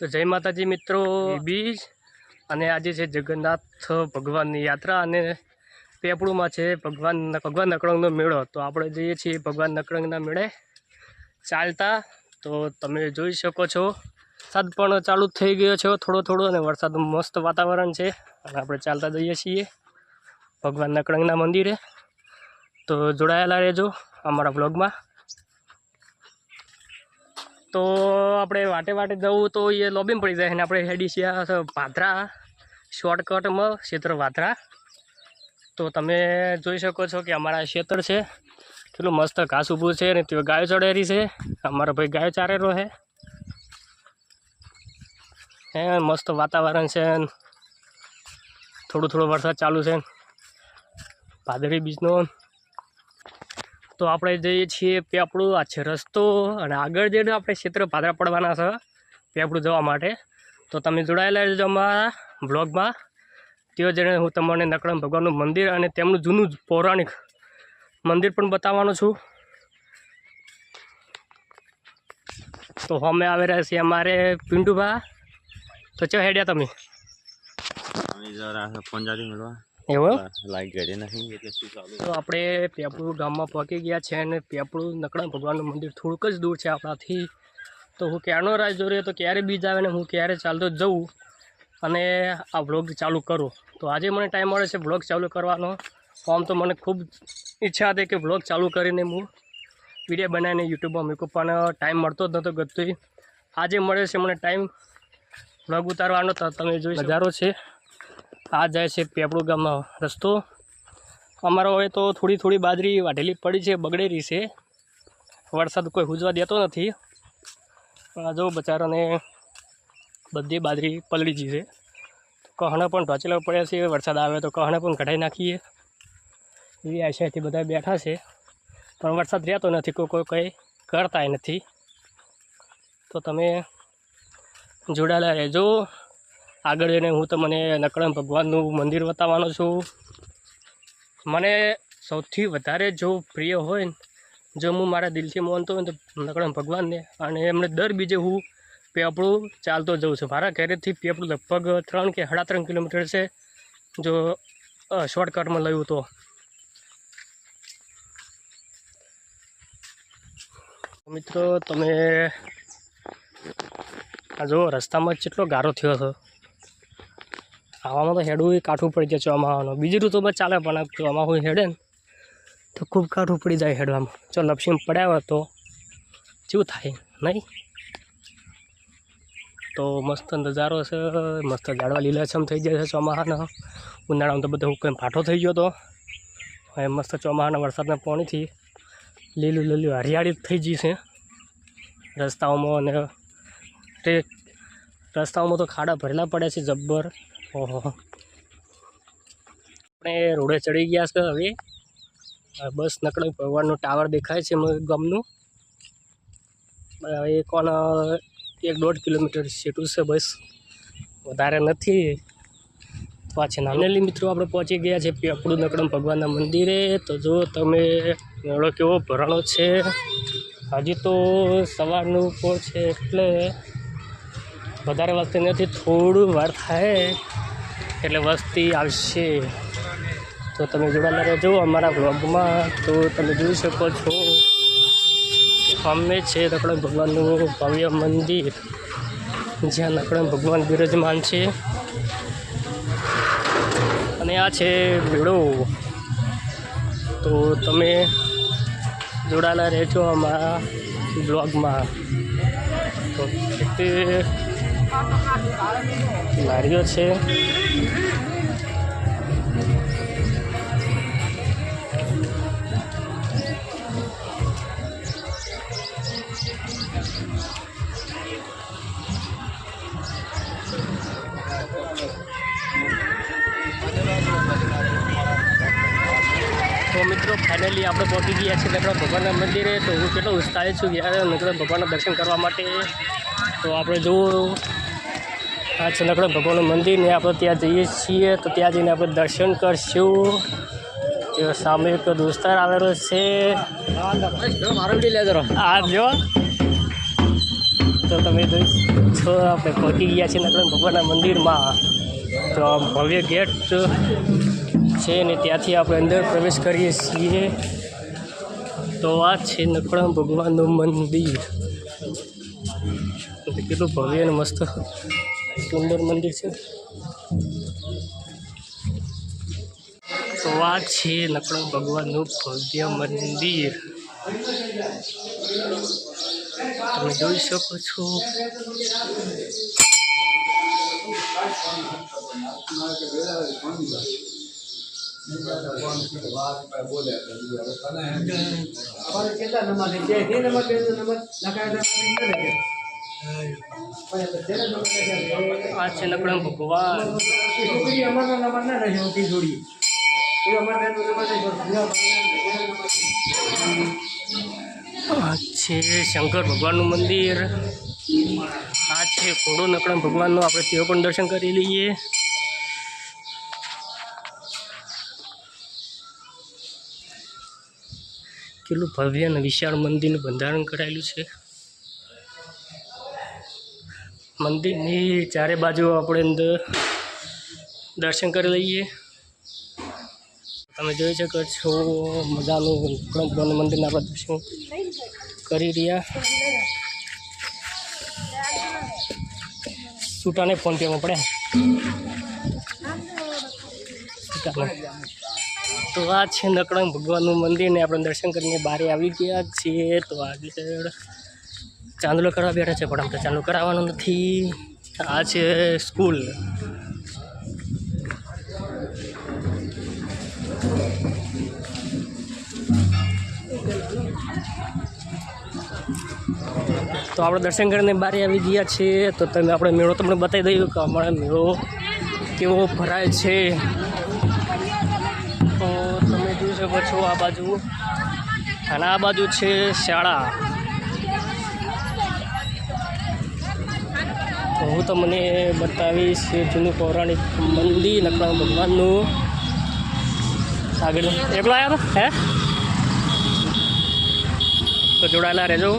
તો જય માતાજી મિત્રો. બીજ અને આજે છે જગન્નાથ ભગવાનની યાત્રા અને પેપળુમાં છે ભગવાન ભગવાન નકળંગનો મેળો. તો આપણે જઈએ છીએ ભગવાન નકળંગના મેળે. ચાલતા તો તમે જોઈ શકો છો. વરસાદ પણ ચાલુ થઈ ગયો છે થોડો થોડો અને વરસાદ મસ્ત વાતાવરણ છે. અને આપણે ચાલતા જઈએ છીએ ભગવાન નકળંગના મંદિરે. તો જોડાયેલા રહેજો અમારા બ્લોગમાં તો આપણે વાટે વાટે જવું તો એ લોબીમાં પડી જાય અને આપણે હેડી છીએ આ શોર્ટકટમાં ક્ષેત્ર વાથરા તો તમે જોઈ શકો છો કે અમારા ક્ષેત્ર છે. કેટલું મસ્ત ઘાસ ઊભું છે અને ત્યાં ગાયો ચડેરી છે. અમારો ભાઈ ગાયો ચારેલો છે. હે, મસ્ત વાતાવરણ છે. થોડું થોડો વરસાદ ચાલુ છે. ભાદરી બીજનો તો આપણે જઈએ છીએ પેપડું, આ છે રસ્તો અને આગળ જઈને આપણે ક્ષેત્ર પાદરા પડવાના છે પેપડું જવા માટે. તો તમે જોડાયેલા રહેજો અમારા બ્લોગમાં. ત્યાં જઈને હું તમને નકળમ ભગવાનનું મંદિર અને તેમનું જૂનું પૌરાણિક મંદિર પણ બતાવવાનો છું. તો અમે આવી રહ્યા છીએ અમારે પિન્ટુભા. તો ચો હેડ્યા તમે? પંજાબી મળવા. એવું? લાઈટ ઘરે નહીં એટલે શું ચાલુ? તો આપણે પેપળું ગામમાં પહોંચી ગયા છે અને પેપળું નકળા ભગવાનનું મંદિર થોડુંક જ દૂર છે આપણાથી. તો હું ક્યારનો રાહ જોઈ રહ્યો તો ક્યારે બીજ આવે ને હું ક્યારે ચાલતો જ જઉં અને આ વ્લોગ ચાલુ કરું. તો આજે મને ટાઈમ મળે છે વ્લોગ ચાલુ કરવાનો. આમ તો મને ખૂબ ઈચ્છા હતી કે વ્લોગ ચાલુ કરીને હું વીડિયો બનાવીને યુટ્યુબમાં મૂકું પણ ટાઈમ મળતો જ નહોતો ગતું આજે મળે છે મને ટાઈમ. વ્લોગ ઉતારવાનો તો તમે જોઈ નજારો છે. આ જાય છે પેપડું ગામનો રસ્તો. અમારો હવે તો થોડી થોડી બાજરી વાઢેલી પડી છે, બગડેલી છે. વરસાદ કોઈ હુજવા દેતો નથી. જો બચારાને બધી બાજરી પલળી ગઈ છે. કહણા પણ ઢોચેલા પડ્યા છે, વરસાદ આવે તો કહણા પણ કઢાઈ નાખીએ. એવી આશાથી બધા બેઠા છે. પણ વરસાદ રહેતો નથી, કોઈ કોઈ કંઈ કરતાય નથી. તો તમે જોડાયેલા રહેજો. આગળ જઈને હું તમને નકળમ ભગવાનનું મંદિર બતાવવાનો છું. મને સૌથી વધારે જો પ્રિય હોય ને, જો હું મારા દિલથી માનતો હોય ને તો નકળમ ભગવાનને. અને એમને દર બીજે હું પેપડું ચાલતો જઉં છું. મારા ઘરેથી પેપડું લગભગ ત્રણ કે સાડા ત્રણ કિલોમીટર છે, જો શોર્ટકટમાં લયું તો. મિત્રો, તમે આ જો રસ્તામાં કેટલો ગારો થયો હતો આવામાં તો હેડવું કાઠું પડી જાય ચોમાવાનું બીજી ઋતુમાં ચાલે, પણ ચોમાહું હેડે ને, તો ખૂબ કાઠું પડી જાય હેડવામાં. જો લપસીમ પડ્યા હોય તો શું થાય, નહીં? તો મસ્ત નજારો છે, મસ્ત ઝાડવા લીલાછમ થઈ જાય છે ચોમાસાના ઉનાળામાં તો બધો કંઈ ફાટો થઈ ગયો હતો હવે મસ્ત ચોમાસાના વરસાદના પાણીથી લીલું લીલું હરિયાળી થઈ ગઈ છે. રસ્તાઓમાં અને રસ્તાઓમાં તો ખાડા ભરેલા પડ્યા છે, જબ્બર. ઓહો. આપણે રોડે ચડી ગયા છે હવે. બસ નકળે ભગવાનનું ટાવર દેખાય છે ગામનું. હવે કોણ, એક દોઢ કિલોમીટર સેટું છે બસ. વધારે નથી. પાછી નાનેલી મિત્રો આપણે પહોંચી ગયા છે પેપડું નકડમ ભગવાનના મંદિરે. તો જો તમે મેળો કેવો ભરાણો છે. હજી તો સવારનું પહોંચે એટલે વધારે વસ્તી નથી, થોડું વાર થાય એટલે વસ્તી આવશે. તો તમે જોડાયેલા રહેજો અમારા બ્લોગમાં તો તમે જોઈ શકો છો, અમે છે નકળમ ભગવાનનું ભવ્ય મંદિર, જ્યાં નકળમ ભગવાન બિરાજમાન છે. અને આ છે મેળો તો તમે જોડાયેલા રહેજો અમારા બ્લોગમાં તે લારીઓ છે. તો મિત્રો ફાઇનલી આપણે પહોંચી ગયા છીએ નકડા ભગવાનના મંદિરે. તો હું કેટલો ઉત્સાહિત છું, યાર મિત્રો ભગવાનના દર્શન કરવા માટે. તો આપણે જોવું આ છે નકડા ભગવાનનું મંદિર ને આપણે ત્યાં જઈએ છીએ, તો ત્યાં જઈને આપણે દર્શન કરશું. તે સામે એક દોસ્તાર આવેલો છે. આ જો. તો તમે છો, આપણે પહોંચી ગયા છીએ નકળંગ ભગવાનના મંદિરમાં. તો ભવ્ય ગેટ છે ને ત્યાંથી આપણે અંદર પ્રવેશ કરીએ છીએ. તો આ છે નકળંગ ભગવાનનું મંદિર. કેટલું ભવ્ય અને મસ્ત. સુંદર મંદિર છે. તો આ છે નકળંગ ભગવાનનું ભવ્ય મંદિર. તમે જોઈ શકો છો. અમારે કેટલા નંબર નંબર લખાયા નંબર. આ છે નકળંગ ભગવાન. છોકરી અમારા નંબર ના રહે ઓછી જોડી એ અમારે નંબર છે શંકર ભગવાનનું મંદિર. આ છે ઘોડો નકળંગ ભગવાનનું. આપણે તેઓ પણ દર્શન કરી લઈએ. કેટલું ભવ્ય અને વિશાળ મંદિરનું બંધારણ કરાયેલું છે. મંદિરની ચારે બાજુ આપણે અંદર દર્શન કરી લઈએ. તમે જોઈ શકો છો, મજાનું નકળંગ ભગવાનનું મંદિરના આપણે દર્શન કરી રહ્યા. છૂટાને ફોન પેમાં પડે. તો આ છે નકળંગ ભગવાનનું મંદિર ને આપણે દર્શન કરીને બહાર આવી ગયા છીએ. તો આગળ ચાંદલો કરવા બેઠા છે, પણ આપણે ચાંદલો કરાવવાનો નથી. આ છે સ્કૂલ. તો આપણે દર્શન કરીને બહાર આવી ગયા છીએ તો તમે આપણે મેળો તમને બતાવી દઈએ કે અમારા મેળો કેવો ભરાય છે. તો તમે જોઈ શકો છો આ બાજુ. અને આ બાજુ છે શાળા. હું તમને બતાવીશ જૂનું પૌરાણિક મંદિર લખણા ભગવાનનું. આગળ. એકલા આવ્યા હે? તો જોડાયેલા રહેજો.